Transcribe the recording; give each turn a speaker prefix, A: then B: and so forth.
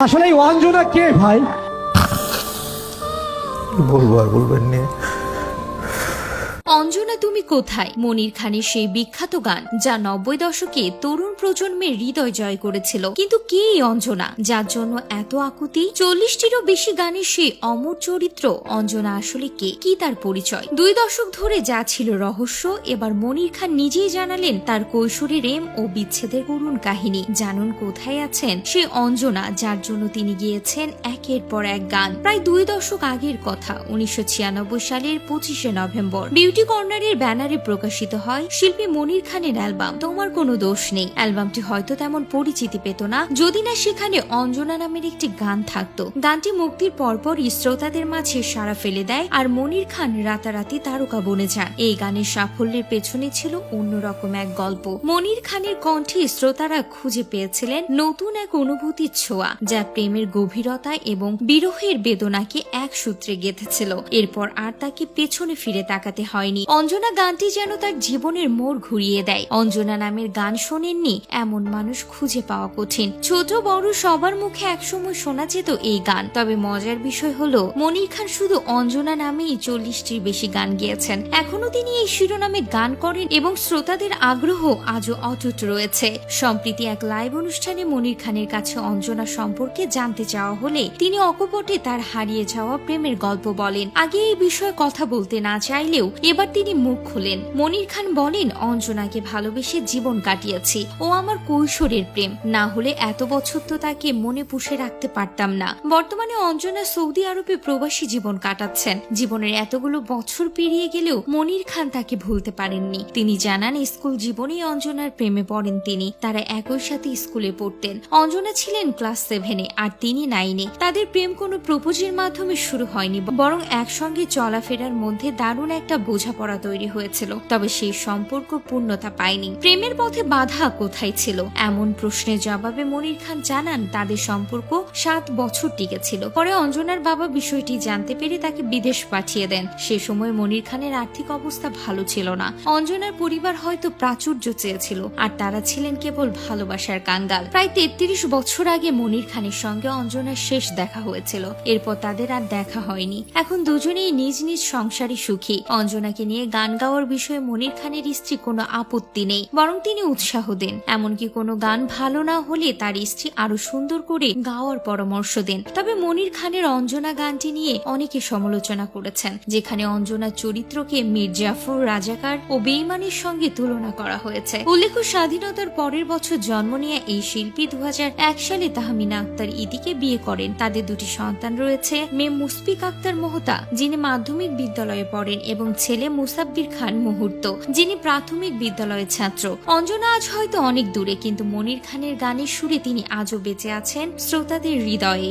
A: আসলে এই অঞ্জনা কে ভাই?
B: বলব আর বলবেন নিয়ে
C: তুমি কোথায়? মনির খানের সেই বিখ্যাত গান, যা নব্বই দশকে তরুণ প্রজন্মের হৃদয় জয় করেছিল। কিন্তু কে এই অঞ্জনা? যার জন্য এত আকুতি? চল্লিশটিরও বেশি গানের সেই অমর চরিত্র অঞ্জনা আসলে কে? কি তার পরিচয়? দুই দশক ধরে যা ছিল রহস্য, এবার মনির খান নিজেই জানালেন তার কৈশোরী এম ও বিচ্ছেদের করুণ কাহিনী। জানুন কোথায় আছেন সেই অঞ্জনা, যার জন্য তিনি গিয়েছেন একের পর এক গান। প্রায় দুই দশক আগের কথা, উনিশশো ছিয়ানব্বই সালের পঁচিশে নভেম্বর। বিউটি কর্নারের ব্যানারে প্রকাশিত হয় শিল্পী মনির খানের অ্যালবাম। তোমার কোনো দোষ নেই। অ্যালবামটি হয়তো তেমন পরিচিতি পেত না। যদি না সেখানে অঞ্জনা নামের একটি গান থাকতো। গানটি মুক্তির পরপরই শ্রোতাদের মাঝে সাড়া ফেলে দেয় আর মনির খান রাতারাতি তারকা বনে যান। এই গানের সাফল্যের পেছনে ছিল অন্যরকম এক গল্প। মনির খানের কণ্ঠে শ্রোতারা খুঁজে পেয়েছিলেন নতুন এক অনুভূতির ছোঁয়া, যা প্রেমের গভীরতা এবং বিরহের বেদনাকে এক সূত্রে গেঁথেছিল। এরপর আর তাকে পেছনে ফিরে তাকাতে হয়নি। অঞ্জনা গানটি যেন তার জীবনের মোড় ঘুরিয়ে দেয়। অঞ্জনা নামের গান শোনেননি, এমন মানুষ খুঁজে পাওয়া কঠিন। ছোট বড় সবার মুখে একসময় শোনা যেত এই গান। তবে মজার বিষয় হলো, মনির খান শুধু অঞ্জনা নামেই চল্লিশটির বেশি গান গেয়েছেন। এখনও তিনি এই শিরোনামে গান করেন এবং শ্রোতাদের আগ্রহ আজও অটুট রয়েছে। সম্প্রীতি এক লাইভ অনুষ্ঠানে মনির খানের কাছে অঞ্জনা সম্পর্কে জানতে চাওয়া হলে তিনি অকপটে তার হারিয়ে যাওয়া প্রেমের গল্প বলেন। আগে এই বিষয়ে কথা বলতে না চাইলেও এবার তিনি মুখ খুলেন। মনির খান বলেন, অঞ্জনাকে ভালোবেসে জীবন কাটিয়েছি। ও আমার কৈশোরের প্রেম। না হলে এত বছর তো তাকে মনে পুষে রাখতে পারতাম না। বর্তমানে অঞ্জনা সৌদি আরবে প্রবাসী জীবন কাটাচ্ছেন। জীবনের এতগুলো বছর পেরিয়ে গেলেও মনির খান তাকে ভুলতে পারেননি। তিনি জানান, স্কুল জীবনেই অঞ্জনার প্রেমে পড়েন তিনি। তারা একই সাথে স্কুলে পড়তেন। অঞ্জনা ছিলেন ক্লাস সেভেনে, আর তিনি নাইনে। তাদের প্রেম কোনো প্রপোজের মাধ্যমে শুরু হয়নি, বরং একসঙ্গে চলাফেরার মধ্যে দারুণ একটা বোঝাপড়া তৈরি হয়েছিল, তবে সেই সম্পর্ক পূর্ণতা পায়নি। প্রেমের পথে বাধা কোথায় ছিল? এমন প্রশ্নের জবাবে মনির খান জানান, তাদের সম্পর্ক সাত বছর টিকেছিল। পরে অঞ্জনার বাবা বিষয়টি জানতে পেরে তাকে বিদেশ পাঠিয়ে দেন। সে সময় মনির খানের আর্থিক অবস্থা ভালো ছিল না। অঞ্জনার পরিবার হয়তো প্রাচুর্য চেয়েছিল, আর তারা ছিলেন কেবল ভালোবাসার কাঙ্গাল। প্রায় তেত্রিশ বছর আগে মনির খানের সঙ্গে অঞ্জনার শেষ দেখা হয়েছিল। এরপর তাদের আর দেখা হয়নি। এখন দুজনেই নিজ নিজ সংসারে সুখী। অঞ্জনাকে নিয়ে গান গাওয়ার বিষয়ে মনির খানের স্ত্রী কোনো আপত্তি নেই, বরং তিনি উৎসাহ দেন। এমনকি কোনো গান ভালো না হলে তার স্ত্রী আরও সুন্দর করে গাওয়ার পরামর্শ দেন। তবে মনির খানের অঞ্জনা গানটি নিয়ে অনেকে সমালোচনা করেছেন, যেখানে অঞ্জনার চরিত্রকে মীর জাফর, রাজাকার ও বেইমানের সঙ্গে তুলনা করা হয়েছে। উল্লেখ্য, স্বাধীনতার পরের বছর জন্ম নিয়ে এই শিল্পী দু হাজার এক সালে তাহমিনা আক্তার ইদিকে বিয়ে করেন। তাদের দুটি সন্তান রয়েছে, মেয়ে মুসফিক আক্তার মোহতা, যিনি মাধ্যমিক বিদ্যালয়ে পড়েন, এবং ছেলে মুসাব্বির খান মুহূর্ত, যিনি প্রাথমিক বিদ্যালয়ের ছাত্র। অঞ্জনা আজ হয়তো অনেক দূরে, কিন্তু মনির খানের গানের সুরে তিনি আজও বেঁচে আছেন শ্রোতাদের হৃদয়ে।